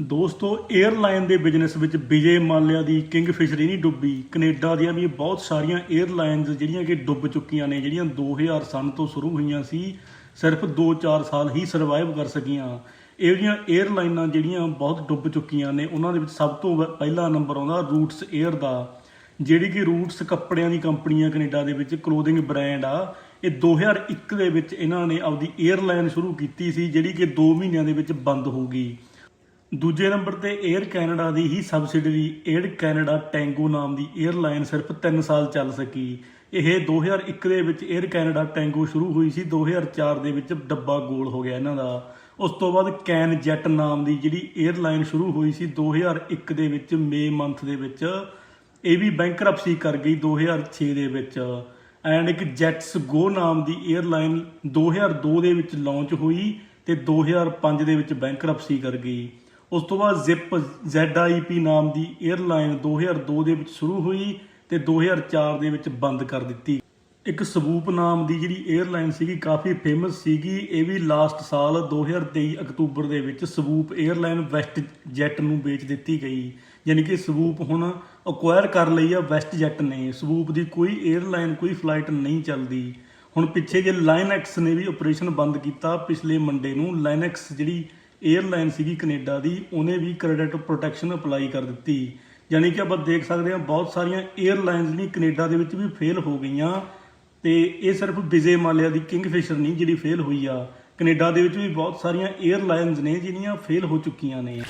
ਦੋਸਤੋ 에ਅਰਲਾਈਨ ਦੇ ਬਿਜ਼ਨਸ ਵਿੱਚ ਵਿਜੇ ਮਾਲਿਆ ਦੀ ਕਿੰਗ ਫਿਸ਼ਰੀ ਨਹੀਂ ਡੁੱਬੀ। ਕੈਨੇਡਾ ਦੀਆਂ ਵੀ ਬਹੁਤ ਸਾਰੀਆਂ 에ਅਰਲਾਈਨਸ ਜਿਹੜੀਆਂ ਕਿ ਡੁੱਬ ਚੁੱਕੀਆਂ ਨੇ, ਜਿਹੜੀਆਂ 2000 ਸਨ ਤੋਂ ਸ਼ੁਰੂ ਹੋਈਆਂ ਸੀ, ਸਿਰਫ 2-4 ਸਾਲ ਹੀ ਸਰਵਾਈਵ ਕਰ ਸਕੀਆਂ। ਇਹੋ ਜਿਹੀਆਂ 에ਅਰਲਾਈਨਾਂ ਜਿਹੜੀਆਂ ਬਹੁਤ ਡੁੱਬ ਚੁੱਕੀਆਂ ਨੇ, ਉਹਨਾਂ ਦੇ ਵਿੱਚ ਸਭ ਤੋਂ ਪਹਿਲਾ ਨੰਬਰ ਆਉਂਦਾ ਰੂਟਸ 에ਅਰ ਦਾ, ਜਿਹੜੀ ਕਿ ਰੂਟਸ ਕੱਪੜਿਆਂ ਦੀ ਕੰਪਨੀ ਆ ਕੈਨੇਡਾ ਦੇ ਵਿੱਚ ਕਲੋਥਿੰਗ ਬ੍ਰਾਂਡ ਆ, ਇਹ 2001 ਦੇ ਵਿੱਚ ਇਹਨਾਂ ਨੇ ਆਪਦੀ 에ਅਰਲਾਈਨ ਸ਼ੁਰੂ ਕੀਤੀ ਸੀ, ਜਿਹੜੀ ਕਿ 2 ਮਹੀਨਿਆਂ ਦੇ ਵਿੱਚ ਬੰਦ ਹੋ ਗਈ। ਦੂਜੇ ਨੰਬਰ ਤੇ 에ਅਰ ਕੈਨੇਡਾ ਦੀ ਹੀ ਸਬਸਿਡਰੀ 에ਅਰ ਕੈਨੇਡਾ ਟੈਂਗੋ ਨਾਮ ਦੀ 에ਅਰਲਾਈਨ ਸਿਰਫ 3 ਸਾਲ ਚੱਲ ਸਕੀ। ਇਹ 2001 ਦੇ ਵਿੱਚ 에ਅਰ ਕੈਨੇਡਾ ਟੈਂਗੋ ਸ਼ੁਰੂ ਹੋਈ ਸੀ 2004 ਦੇ ਵਿੱਚ ਡੱਬਾ ਗੋਲ ਹੋ ਗਿਆ ਇਹਨਾਂ ਦਾ। ਉਸ ਤੋਂ ਬਾਅਦ ਕੈਨ ਜੈਟ ਨਾਮ ਦੀ ਜਿਹੜੀ 에ਅਰਲਾਈਨ ਸ਼ੁਰੂ ਹੋਈ ਸੀ 2001 ਦੇ ਵਿੱਚ ਮੇ ਮੰਥ ਦੇ ਵਿੱਚ, ਇਹ ਵੀ ਬੈਂਕਰਪਸੀ ਕਰ ਗਈ 2006 ਦੇ ਵਿੱਚ। ਐਂਡ ਇੱਕ ਜੈਟਸ ਗੋ ਨਾਮ ਦੀ 에ਅਰਲਾਈਨ 2002 ਦੇ ਵਿੱਚ ਲਾਂਚ ਹੋਈ ਤੇ 2005 ਦੇ ਵਿੱਚ ਬੈਂਕਰਪਸੀ ਕਰ ਗਈ। ਉਸ ਤੋਂ ਬਾਅਦ ਜ਼ਿਪ ZIP ਨਾਮ ਦੀ 에ਅਰਲਾਈਨ 2002 ਦੇ ਵਿੱਚ ਸ਼ੁਰੂ ਹੋਈ ਤੇ 2004 ਦੇ ਵਿੱਚ ਬੰਦ ਕਰ ਦਿੱਤੀ। ਇੱਕ ਸਬੂਪ ਨਾਮ ਦੀ ਜਿਹੜੀ 에ਅਰਲਾਈਨ ਸੀਗੀ, ਕਾਫੀ ਫੇਮਸ ਸੀਗੀ। ਇਹ ਵੀ ਲਾਸਟ ਸਾਲ 2023 ਅਕਤੂਬਰ ਦੇ ਵਿੱਚ ਸਬੂਪ 에ਅਰਲਾਈਨ ਵੈਸਟ ਜੈਟ ਨੂੰ ਵੇਚ ਦਿੱਤੀ ਗਈ। ਯਾਨੀ ਕਿ ਸਬੂਪ ਹੁਣ ਅਕਵਾਇਰ ਕਰ ਲਈ ਆ ਵੈਸਟ ਜੈਟ ਨੇ। ਸਬੂਪ ਦੀ ਕੋਈ 에ਅਰਲਾਈਨ ਕੋਈ ਫਲਾਈਟ ਨਹੀਂ ਚੱਲਦੀ। ਹੁਣ ਪਿੱਛੇ ਜੇ ਲਾਈਨਐਕਸ ਨੇ ਵੀ ਆਪਰੇਸ਼ਨ ਬੰਦ ਕੀਤਾ, ਪਿਛਲੇ ਮੰਡੇ ਨੂੰ ਲਾਈਨਐਕਸ ਜਿਹੜੀ ਏਅਰਲਾਈਨ ਸੀਗੀ ਕੈਨੇਡਾ ਦੀ, ਉਹਨੇ ਵੀ ਕ੍ਰੈਡਿਟ ਪ੍ਰੋਟੈਕਸ਼ਨ ਅਪਲਾਈ ਕਰ ਦਿੱਤੀ। ਯਾਨੀ ਕਿ ਆਪਾਂ ਦੇਖ ਸਕਦੇ ਹਾਂ ਬਹੁਤ ਸਾਰੀਆਂ 에ਅਰਲਾਈਨਸ ਵੀ ਕੈਨੇਡਾ ਦੇ ਵਿੱਚ ਵੀ ਫੇਲ ਹੋ ਗਈਆਂ। ਤੇ ਇਹ ਸਿਰਫ ਵਿਜੇ ਮਾਲਿਆ ਦੀ ਕਿੰਗਫਿਸ਼ਰ ਨਹੀਂ ਜਿਹੜੀ ਫੇਲ ਹੋਈ ਆ। ਕੈਨੇਡਾ ਦੇ ਵਿੱਚ ਵੀ ਬਹੁਤ ਸਾਰੀਆਂ 에ਅਰਲਾਈਨਸ ਨੇ ਜਿਹੜੀਆਂ ਫੇਲ ਹੋ ਚੁੱਕੀਆਂ ਨੇ।